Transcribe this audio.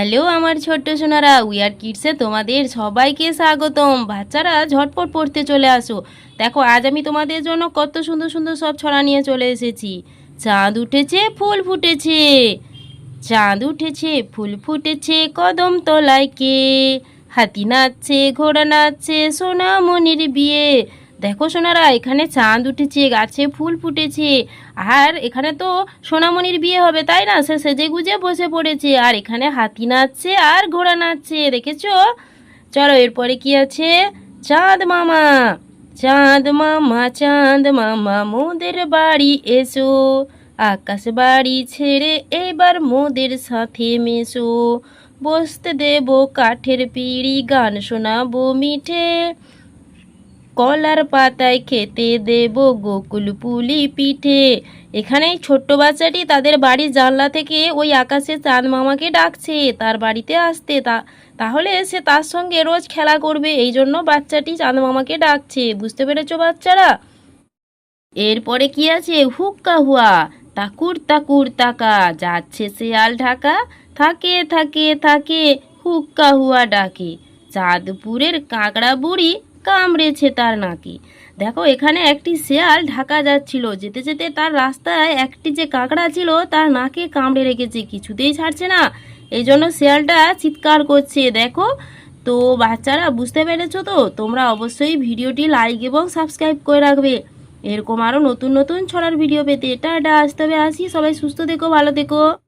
Hello আমার ছোট্ট Sonara wear কিডসে তোমাদের সবাইকে স্বাগতম। বাচ্চারা ঝটপট পড়তে চলে আসো। দেখো, আজ আমি তোমাদের জন্য কত সুন্দর সুন্দর সব ছড়া নিয়ে চলে এসেছি। চাঁদ উঠেছে, ফুল ফুটেছে। চাঁদ উঠেছে, ফুল ফুটেছে কদম তলায় কে? হাতি নাচছে, ঘোড়া নাচছে, সোনামণির বিয়ে। দেখো সোনারা, এখানে চাঁদ উঠেছে, গাছে ফুল ফুটেছে। আর এখানে তো সোনামণির বিয়ে হবে, তাই না? সে সেজে গুজে বসে পড়েছে। আর এখানে হাতি নাচছে আর ঘোড়া নাচছে, দেখেছ? চলো এরপরে কি আছে? চাঁদ মামা চাঁদ মামা চাঁদ মামা, মোদের বাড়ি এসো। আকাশ বাড়ি ছেড়ে এবার মোদের সাথে মেশো। বসতে দেবো কাঠের পিড়ি, গান শোনাবো মিঠে। কলার পাতায় খেতে দেব গোকুল পুলি পিঠে। এখানে এই ছোট্ট বাচ্চাটি তাদের বাড়ির জানলা থেকে ওই আকাশে চাঁদ মামাকে ডাকছে। তার বাড়িতে আসতে তা, তাহলে সে তার সঙ্গে রোজ খেলা করবে। এই জন্য বাচ্চাটি চাঁদ মামাকে ডাকছে। বুঝতে পেরেছ বাচ্চারা? এরপরে কি আছে? হুক্কা হুয়া। তাকুর তাকুর তাকা। যাচ্ছে শেয়াল ঢাকা। থাকে থাকে থাকে। হুক্কা হুয়া ডাকে। চাঁদপুরের কাঁকড়া বুড়ি কামড়েছে তার নাকে। দেখো, এখানে একটি শেয়াল ঢাকা যাচ্ছিল। যেতে যেতে তার রাস্তায় একটি যে কাঁকড়া ছিল, তার নাকে কামড়ে রেখেছে। কিছুতেই ছাড়ছে না। এই জন্য শেয়ালটা চিৎকার করছে। দেখো, তো বাচ্চারা, বুঝতে পেরেছ তো? তোমরা অবশ্যই ভিডিওটি লাইক এবং সাবস্ক্রাইব করে রাখবে। এরকম আরও নতুন নতুন ছড়ার ভিডিও পেতে। এটা আসতে হবে আসি। সবাই সুস্থ থেকো, ভালো থেকো।